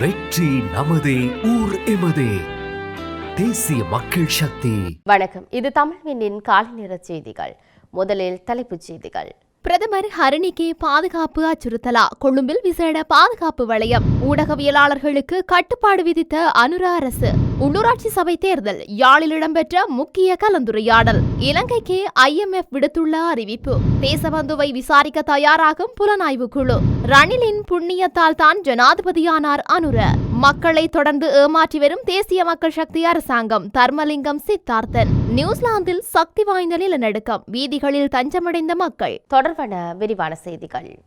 வெற்றி நமதே ஊர் எமதே. தேசிய மக்கள் சக்தி. வணக்கம். இது தமிழ்வினின் காலை நேர செய்திகள். முதலில் தலைப்புச் செய்திகள். பிரதமர் ஹரணிக்கு பாதுகாப்பு அச்சுறுத்தலா? கொழும்பில் விசேட பாதுகாப்பு வளையம். ஊடகவியலாளர்களுக்கு கட்டுப்பாடு விதித்த அனுர அரசு. உள்ளூராட்சி சபை தேர்தல் யாழில் இடம்பெற்ற முக்கிய கலந்துரையாடல். இலங்கைக்கு ஐஎம்எஃப் விடுத்துள்ள அறிவிப்பு. தேசபந்துவை விசாரிக்க தயாராகும் புலனாய்வு குழு. ரணிலின் புண்ணியத்தால் தான் ஜனாதிபதியானார் அனுர. மக்களை தொடர்ந்து ஏமாற்றி வரும் தேசிய மக்கள் சக்தி அரசாங்கம் தர்மலிங்கம் சித்தார்த்தன். நியூசிலாந்தில் சக்தி வாய்ந்த நிலநடுக்கம். வீதிகளில் தஞ்சமடைந்த மக்கள். தொடர்பான விரிவான செய்திகள்.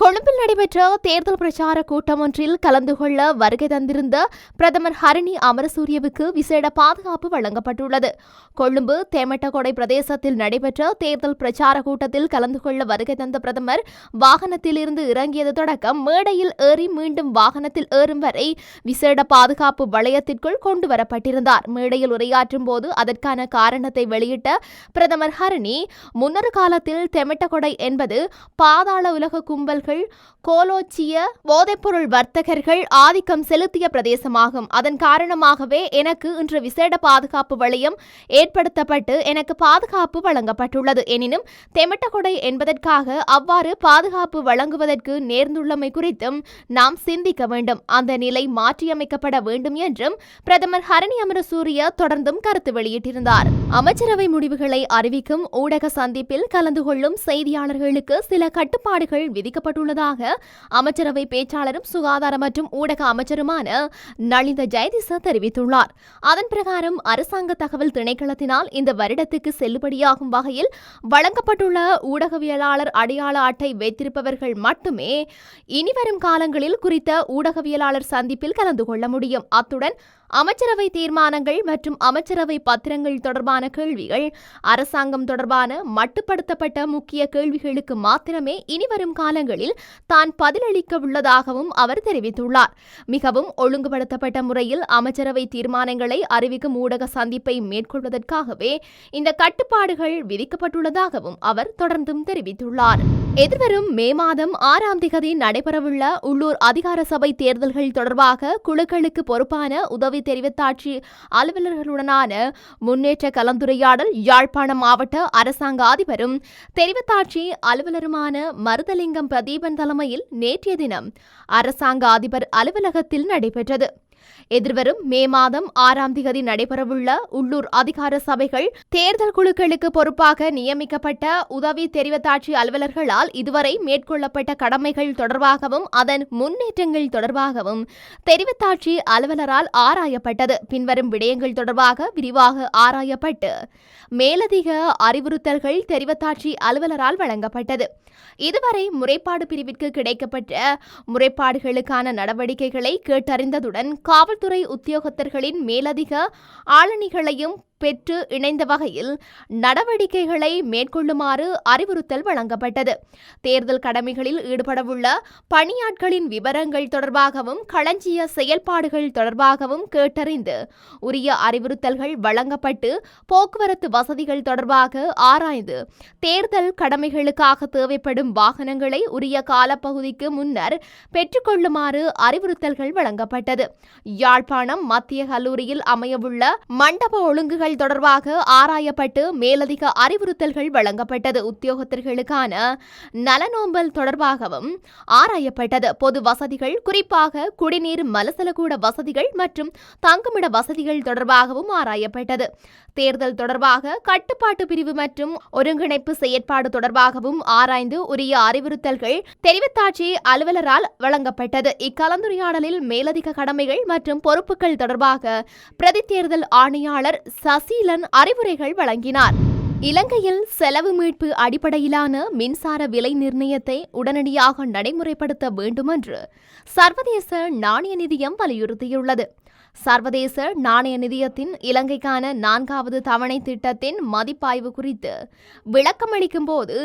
கொழும்பில் நடைபெற்ற தேர்தல் பிரச்சார கூட்டம் ஒன்றில் கலந்து கொள்ள வருகை தந்திருந்த பிரதமர் ஹரணி அமரசூரியவுக்கு விசேட பாதுகாப்பு வழங்கப்பட்டுள்ளது. கொழும்பு தேமட்டகொடை பிரதேசத்தில் நடைபெற்ற தேர்தல் பிரச்சார கூட்டத்தில் கலந்து கொள்ள வருகை தந்த பிரதமர் வாகனத்தில் இருந்து இறங்கியது தொடக்கம் மேடையில் ஏறி மீண்டும் வாகனத்தில் ஏறும் வரை விசேட பாதுகாப்பு வளையத்திற்குள் கொண்டு வரப்பட்டிருந்தார். மேடையில் உரையாற்றும் போது அதற்கான காரணத்தை வெளியிட்ட பிரதமர் ஹரணி முன்னொரு காலத்தில் தெமட்டகொடை என்பது பாதாள உலக கும்பல்கள் கோலோச்சிய போதைப்பொருள் வர்த்தகர்கள் ஆதிக்கம் செலுத்திய பிரதேசமாகும். அதன் காரணமாகவே எனக்கு இன்று விசேட பாதுகாப்பு வளையம் ஏற்படுத்தப்பட்டு எனக்கு பாதுகாப்பு வழங்கப்பட்டுள்ளது. எனினும் தெமட்டகொடை என்பதற்காக அவ்வாறு பாதுகாப்பு வழங்குவதற்கு நேர்ந்துள்ளமை குறித்தும் நாம் சிந்திக்க வேண்டும். அந்த நிலை மாற்றியமைக்கப்பட வேண்டும் என்றும் பிரதமர் ஹரணி அமரசூரிய தொடர்ந்தும் கருத்து வெளியிட்டிருந்தார். அமைச்சரவை முடிவுகளை அறிவிக்கும் ஊடக சந்திப்பில் கலந்து கொள்ளும் செய்தியாளர்களுக்கு சில கட்டுப்பாடுகள் விதிக்கப்பட்டுள்ளதாக அமைச்சரவை பேச்சாளரும் சுகாதார மற்றும் ஊடக அமைச்சருமான நளிந்த ஜெயதிச தெரிவித்துள்ளார். அதன் பிரகாரம் அரசாங்க தகவல் திணைக்களத்தினால் இந்த வருடத்துக்கு செல்லுபடியாகும் வகையில் வழங்கப்பட்டுள்ள ஊடகவியலாளர் அடையாள அட்டை வைத்திருப்பவர்கள் மட்டுமே இனிவரும் காலங்களில் குறித்த ஊடகவியலாளர் சந்திப்பில் கலந்து கொள்ள முடியும். அத்துடன் அமைச்சரவை தீர்மானங்கள் மற்றும் அமைச்சரவை பத்திரங்கள் தொடர்பான கேள்விகள் அரசாங்கம் தொடர்பான மட்டுப்படுத்தப்பட்ட முக்கிய கேள்விகளுக்கு மாத்திரமே இனிவரும் காலங்களில் தான் பதிலளிக்க உள்ளதாகவும் அவர் தெரிவித்துள்ளார். மிகவும் ஒழுங்குபடுத்தப்பட்ட முறையில் அமைச்சரவை தீர்மானங்களை அறிவிக்கும் ஊடக சந்திப்பை மேற்கொள்வதற்காகவே இந்த கட்டுப்பாடுகள் விதிக்கப்பட்டுள்ளதாகவும் அவர் தொடர்ந்தும் தெரிவித்துள்ளார். எதிர்வரும் மே மாதம் ஆறாம் திகதி நடைபெறவுள்ள உள்ளூர் அதிகார சபை தேர்தல்கள் தொடர்பாக குழுக்களுக்கு பொறுப்பான உதவி தெரிவித்தாட்சி அலுவலர்களுடனான முன்னேற்ற கலந்துரையாடல் யாழ்ப்பாணம் மாவட்ட அரசாங்க அதிபரும் தெரிவித்தாட்சி அலுவலருமான மருதலிங்கம் பிரதி பிரதீபன் தலைமையில் நேற்றைய தினம் அரசாங்க அதிபர் அலுவலகத்தில் நடைபெற்றது. எதிர்வரும் மே மாதம் ஆறாம் திகதி நடைபெறவுள்ள உள்ளூர் அதிகார சபைகள் தேர்தல் குழுக்களுக்கு பொறுப்பாக நியமிக்கப்பட்ட உதவி தெரிவத்தாட்சி அலுவலர்களால் இதுவரை மேற்கொள்ளப்பட்ட கடமைகள் தொடர்பாகவும் அதன் முன்னேற்றங்கள் தொடர்பாகவும் தெரிவத்தாட்சி அலுவலரால் ஆராயப்பட்டது. பின்வரும் விடயங்கள் தொடர்பாக விரிவாக ஆராயப்பட்டு மேலதிக அறிவுறுத்தல்கள் தெரிவத்தாட்சி அலுவலரால் வழங்கப்பட்டது. இதுவரை முறைப்பாடு பிரிவிற்கு கிடைக்கப்பட்ட முறைப்பாடுகளுக்கான நடவடிக்கைகளை கேட்டறிந்ததுடன் காவல்துறை உத்தியோகத்தர்களின் மேலதிக ஆளணிகளையும் பெற்று இணைந்த வகையில் நடவடிக்கைகளை மேற்கொள்ளுமாறு அறிவுறுத்தல் வழங்கப்பட்டது. தேர்தல் கடமைகளில் ஈடுபடவுள்ள பணியாட்களின் விவரங்கள் தொடர்பாகவும் களஞ்சிய செயல்பாடுகள் தொடர்பாகவும் கேட்டறிந்து உரிய அறிவுறுத்தல்கள் வழங்கப்பட்டு போக்குவரத்து வசதிகள் தொடர்பாக ஆராய்ந்து தேர்தல் கடமைகளுக்காக தேவைப்படும் வாகனங்களை உரிய காலப்பகுதிக்கு முன்னர் பெற்றுக்கொள்ளுமாறு அறிவுறுத்தல்கள் வழங்கப்பட்டது. யாழ்ப்பாணம் மத்திய கல்லூரியில் அமையவுள்ள மண்டப ஒழுங்குகள் விவரங்கள் தொடர்பாக ஆராயப்பட்டு மேலதிக அறிவுறுத்தல்கள் வழங்கப்பட்டது உத்தியோகத்தர்களுக்கான நலனோம்பல் தொடர்பாகவும் ஆராயப்பட்டது. பொது வசதிகள் குறிப்பாக குடிநீர் மலசலகூட வசதிகள் மற்றும் தங்குமிட வசதிகள் தொடர்பாகவும் ஆராயப்பட்டது. தேர்தல் தொடர்பாக கட்டுப்பாட்டு பிரிவு மற்றும் ஒருங்கிணைப்பு செயற்பாடு தொடர்பாகவும் ஆராய்ந்து உரிய அறிவுறுத்தல்கள் தெரிவித்தாட்சி அலுவலரால் வழங்கப்பட்டது. இக்கலந்துரையாடலில் மேலதிக கடமைகள் மற்றும் பொறுப்புகள் தொடர்பாக பிரதி தேர்தல் ஆணையாளர் ச. சசீலன் அறிவுரைகள் வழங்கினார். இலங்கையில் செலவு மீட்பு அடிப்படையிலான மின்சார விலை நிர்ணயத்தை உடனடியாக நடைமுறைப்படுத்த வேண்டுமென்று சர்வதேச நாணய நிதியம் வலியுறுத்தியுள்ளது. சர்வதேச நாணய நிதியத்தின் இலங்கைக்கான நான்காவது தவணை திட்டத்தின் மதிப்பாய்வு குறித்து. விளக்கமளிக்கும் போது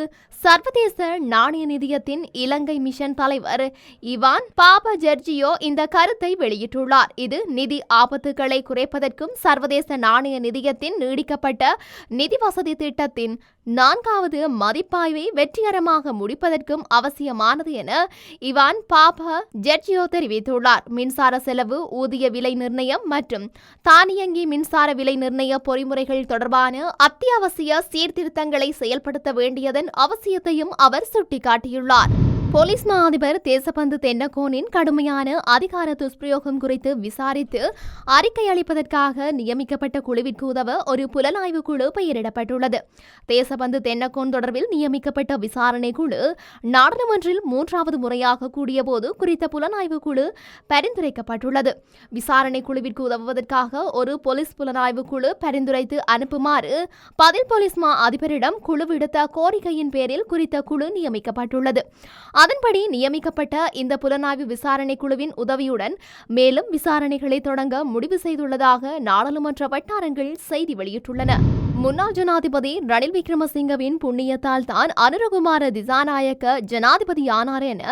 சர்வதேச நாணய நிதியத்தின் இலங்கை மிஷன் தலைவர் இவான் பாப ஜெர்ஜியோ இந்த கருத்தை வெளியிட்டுள்ளார். இது நிதி ஆபத்துகளை குறைப்பதற்கும் சர்வதேச நாணய நிதியத்தின் நீடிக்கப்பட்ட நிதி வசதி திட்டத்தின் நான்காவது மதிப்பாய்வை வெற்றிகரமாக முடிப்பதற்கும் அவசியமானது என இவான் பாபா ஜெட்ஜியோ தெரிவித்துள்ளார். மின்சார செலவு ஊதிய விலை நிர்ணயம் மற்றும் தானியங்கி மின்சார விலை நிர்ணய பொறிமுறைகள் தொடர்பான அத்தியாவசிய சீர்திருத்தங்களை செயல்படுத்த வேண்டியதன் அவசியத்தையும் அவர் சுட்டிக்காட்டியுள்ளார். போலீஸ் மா அதிபர் தேசபந்து தென்னகோனின் கடுமையான அதிகார துஷ்பிரயோகம் குறித்து விசாரித்து அறிக்கை அளிப்பதற்காக நியமிக்கப்பட்ட குழுவிற்கு உதவ ஒரு புலனாய்வு குழு பெயரிடப்பட்டுள்ளது. தேசபந்து தென்னகோன் தொடர்பில் நியமிக்கப்பட்ட விசாரணை குழு நாடாளுமன்றில் மூன்றாவது முறையாக கூடியபோது குறித்த புலனாய்வு குழு பரிந்துரைக்கப்பட்டுள்ளது. விசாரணை குழுவிற்கு உதவுவதற்காக ஒரு போலீஸ் புலனாய்வு குழு பரிந்துரைத்து அனுப்புமாறு பதில் போலீஸ் மா அதிபரிடம் குழு விடுத்த கோரிக்கையின் பேரில் குறித்த குழு நியமிக்கப்பட்டுள்ளது. அதன்படி நியமிக்கப்பட்ட இந்த புலனாய்வு விசாரணை குழுவின் உதவியுடன் மேலும் விசாரணைகளை தொடங்க முடிவு செய்துள்ளதாக நாடாளுமன்ற வட்டாரங்கள் செய்தி வெளியிட்டுள்ளன. முன்னாள் ஜனாதிபதி ரணில் விக்ரமசிங்கவின் புண்ணியத்தால் தான் அனுரகுமார திசாநாயக்க ஜனாதிபதியானார் என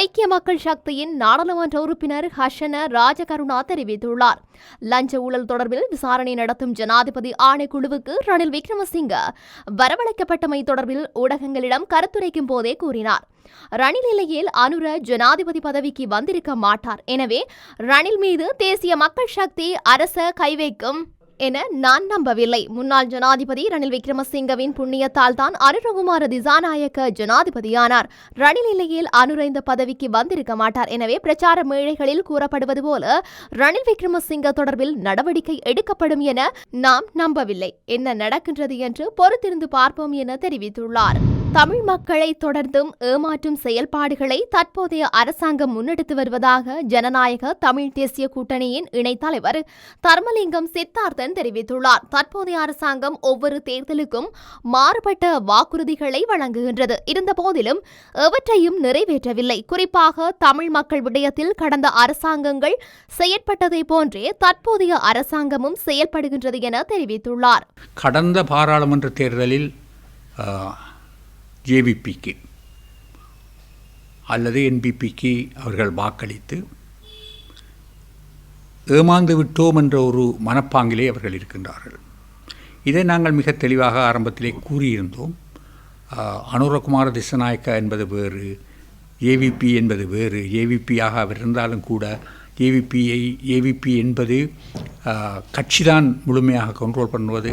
ஐக்கிய மக்கள் சக்தியின் நாடாளுமன்ற உறுப்பினர் ஹஷன ராஜகருணா தெரிவித்துள்ளார். லஞ்ச ஊழல் தொடர்பில் விசாரணை நடத்தும் ஜனாதிபதி ஆணைக்குழுவுக்கு ரணில் விக்ரமசிங்க வரவழைக்கப்பட்டமை தொடர்பில் ஊடகங்களிடம் கருத்துரைக்கும் போதே கூறினார். ரணில் இல்லையில் அனுர ஜனாதிபதி பதவிக்கு வந்திருக்க மாட்டார். எனவே ரணில் மீது தேசிய மக்கள் சக்தி அரச கைவைக்கும் என நான் நம்பவில்லை. முன்னாள் ஜனாதிபதி ரணில் விக்ரமசிங்கவின் புண்ணியத்தால் தான் அனுரகுமார திசாநாயக்க ஜனாதிபதியானார். ரணில் இல்லையில் அனுர இந்த பதவிக்கு வந்திருக்க மாட்டார். எனவே பிரச்சார மேடைகளில் கூறப்படுவது போல ரணில் விக்ரமசிங்க தொடர்பில் நடவடிக்கை எடுக்கப்படும் என நாம் நம்பவில்லை. என்ன நடக்கின்றது என்று பொறுத்திருந்து பார்ப்போம் என தெரிவித்துள்ளார். தமிழ் மக்களை தொடர்ந்தும் ஏமாற்றும் செயல்பாடுகளை தற்போதைய அரசாங்கம் முன்னெடுத்து வருவதாக ஜனநாயக தமிழ் தேசிய கூட்டணியின் இணைத் தலைவர் தர்மலிங்கம் சித்தார்த்தன் தெரிவித்துள்ளார். தற்போதைய அரசாங்கம் ஒவ்வொரு தேர்தலுக்கும் மாறுபட்ட வாக்குறுதிகளை வழங்குகின்றது. இருந்தபோதிலும் எவற்றையும் நிறைவேற்றவில்லை. குறிப்பாக தமிழ் மக்கள் விடயத்தில் கடந்த அரசாங்கங்கள் செயற்பட்டதை போன்றே தற்போதைய அரசாங்கமும் செயல்படுகின்றது என தெரிவித்துள்ளார். கடந்த பாராளுமன்ற தேர்தலில் ஜேவிபிக்கு அல்லது என்பிபிக்கு அவர்கள் வாக்களித்து ஏமாந்து விட்டோம் என்ற ஒரு மனப்பாங்கிலே அவர்கள் இருக்கின்றார்கள். இதை நாங்கள் மிக தெளிவாக ஆரம்பத்திலே கூறியிருந்தோம். அனுரகுமார திசநாயக்கா என்பது வேறு ஏவிபி என்பது வேறு ஏவிபியாக அவர் இருந்தாலும் கூட ஏவிபியை ஏவிபி என்பது கட்சிதான் முழுமையாக கண்ட்ரோல் பண்ணுவது.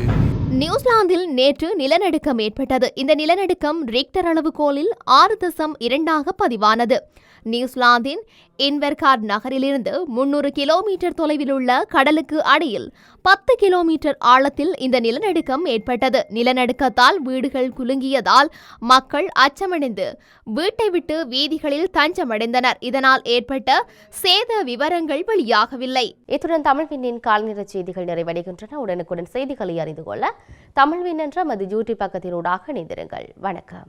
நியூசிலாந்தில் நேற்று நிலநடுக்கம் ஏற்பட்டது. இந்த நிலநடுக்கம் ரிக்டர் அளவுகோலில் ஆறு தசம் இரண்டாக பதிவானது. நியூசிலாந்தின் இன்வெர்கார்ட் நகரிலிருந்து முன்னூறு கிலோமீட்டர் தொலைவில் உள்ள கடலுக்கு அடியில் பத்து கிலோமீட்டர் ஆழத்தில் இந்த நிலநடுக்கம் ஏற்பட்டது. நிலநடுக்கத்தால் வீடுகள் குலுங்கியதால் மக்கள் அச்சமடைந்து வீட்டை விட்டு வீதிகளில் தஞ்சமடைந்தனர். இதனால் ஏற்பட்ட சேத விவரங்கள் வெளியாகவில்லை. இத்துடன் தமிழ்வினின் கால்நிற செய்திகள் நிறைவடைகின்றன. உடனுக்குடன் செய்திகளை அறிந்து கொள்ள தமிழ்வின் என்ற மது யூடியூப் பக்கத்தினூடாக இணைந்திருங்கள். வணக்கம்.